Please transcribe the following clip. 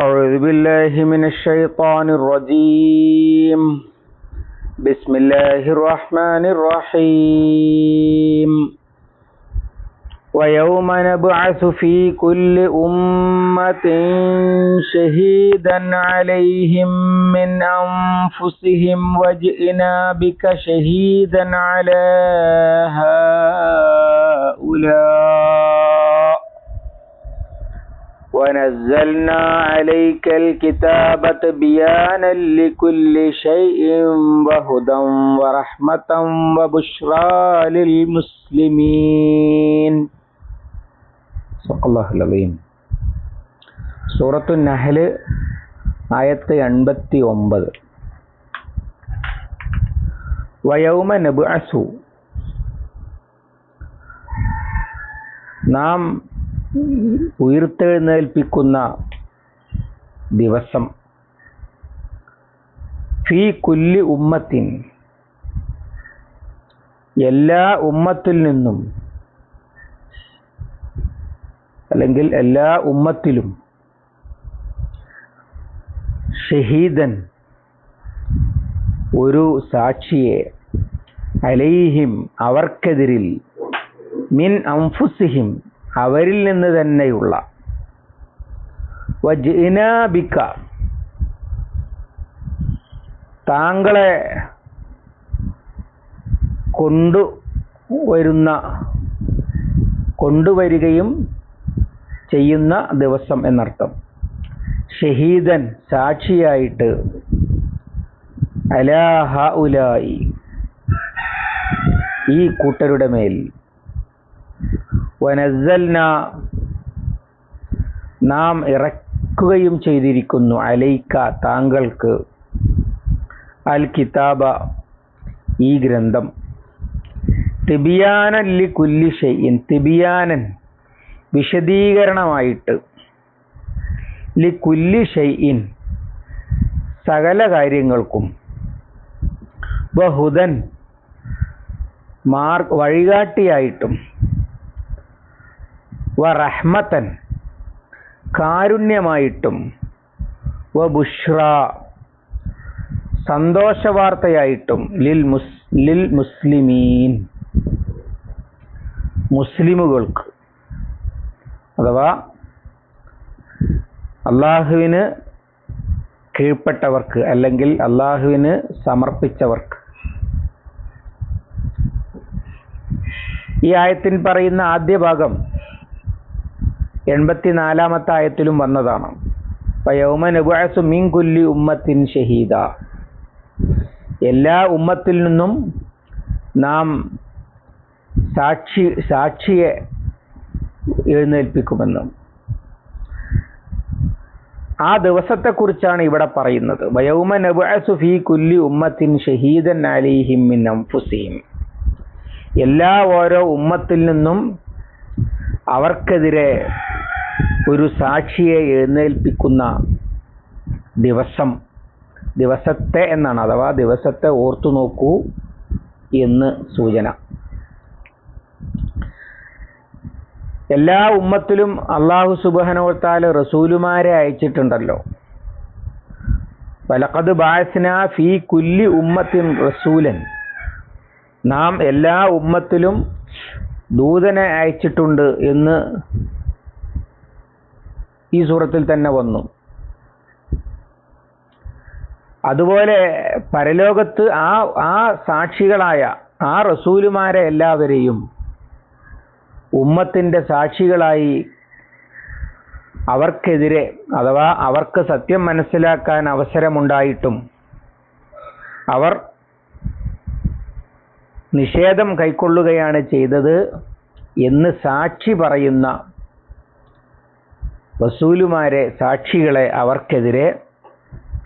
أعوذ بالله من الشيطان الرجيم. بسم الله الرحمن الرحيم. ويوم نبعث في كل أمة شهيدا عليهم من أنفسهم وجئنا بك شهيدا على هؤلاء ونزلنا عليك الكتاب بيانا لكل شيء وهدى ورحمة وبشرى للمسلمين صدق الله العظيم സൂറത്തു നഹല് ആയത്ത് എൺപത്തി ഒമ്പത് വയൗമ നബുഅസു നാം ഉയർത്തെഴുന്നേൽപ്പിക്കുന്ന ദിവസം. ഫി കുല്ലി ഉമ്മത്തിൻ. എല്ലാ ഉമ്മത്തിൽ നിന്നും അല്ലെങ്കിൽ എല്ലാ ഉമ്മത്തിലും ഷഹീദൻ ഒരു സാക്ഷിയെ അലൈഹിം അവർക്കെതിരിൽ മിൻ അംഫുസിഹിം അവരിൽ നിന്ന് തന്നെയുള്ള. വജ്നാബിക്ക താങ്കളെ കൊണ്ടു വരുന്ന കൊണ്ടുവരികയും ചെയ്യുന്ന ദിവസം എന്നർത്ഥം. ഷഹീദൻ സാക്ഷിയായിട്ട് അലാഹ ഉലായി ഈ കൂട്ടരുടെ മേൽ വനസൽന നാം ഇറക്കുകയും ചെയ്തിരിക്കുന്നു. അലൈക്ക താങ്കൾക്ക് അൽ കിതാബ ഈ ഗ്രന്ഥം. തിബിയാനൻ ലി കുല്ലി ഷെയ്യൻ തിബിയാനൻ വിശദീകരണമായിട്ട് ലി കുല്ലി ഷെയ്യൻ സകല കാര്യങ്ങൾക്കും ബഹുദൻ മാർ വഴികാട്ടിയായിട്ടും വ റഹ്മത്തൻ കാരുണ്യമായിട്ടും വ ബുഷ്ര സന്തോഷവാർത്തയായിട്ടും ലിൽ മുസ് ലിൽ മുസ്ലിമീൻ മുസ്ലിമുകൾക്ക് അഥവാ അള്ളാഹുവിന് കീഴ്പ്പെട്ടവർക്ക് അല്ലെങ്കിൽ അള്ളാഹുവിന് സമർപ്പിച്ചവർക്ക്. ഈ ആയത്തിൽ പറയുന്ന ആദ്യ ഭാഗം എൺപത്തിനാലാമത്തെ ആയത്തിലും വന്നതാണ് മിൻ കുല്ലി ഉമ്മത്തിൻ ഷഹീദ. എല്ലാ ഉമ്മത്തിൽ നിന്നും നാം സാക്ഷി സാക്ഷിയെ എഴുന്നേൽപ്പിക്കുമെന്നും. ആ ദിവസത്തെക്കുറിച്ചാണ് ഇവിടെ പറയുന്നത്. വയൗമ നബുഅസു ഫീ കുല്ലി ഉമ്മത്തിൻ ഷഹീദൻ അലിഹിം മിൻ അംഫുസീം എല്ലാ ഓരോ ഉമ്മത്തിൽ നിന്നും അവർക്കെതിരെ ഒരു സാക്ഷിയെ എഴുന്നേൽപ്പിക്കുന്ന ദിവസം. ദിവസത്തെ എന്നാണ് അഥവാ ദിവസത്തെ ഓർത്തു നോക്കൂ എന്ന് സൂചന. എല്ലാ ഉമ്മത്തിലും അള്ളാഹു സുബാനോത്താൽ റസൂലുമാരെ അയച്ചിട്ടുണ്ടല്ലോ. വലക്കത് ബാസ്ന ഫി കുല്ലി ഉമ്മത്തിൻ റസൂലൻ. നാം എല്ലാ ഉമ്മത്തിലും ദൂതനെ അയച്ചിട്ടുണ്ട് എന്ന് ഈ സൂറത്തിൽ തന്നെ വന്നു. അതുപോലെ പരലോകത്ത് ആ ആ സാക്ഷികളായ ആ റസൂലുമാരെ എല്ലാവരെയും ഉമ്മത്തിന്റെ സാക്ഷികളായി അവർക്കെതിരെ അഥവാ അവർക്ക് സത്യം മനസ്സിലാക്കാൻ അവസരമുണ്ടായിട്ടും അവർ നിഷേധം കൈക്കൊള്ളുകയാണ് ചെയ്തത് എന്ന് സാക്ഷി പറയുന്ന റസൂലുമാരെ സാക്ഷികളെ അവർക്കെതിരെ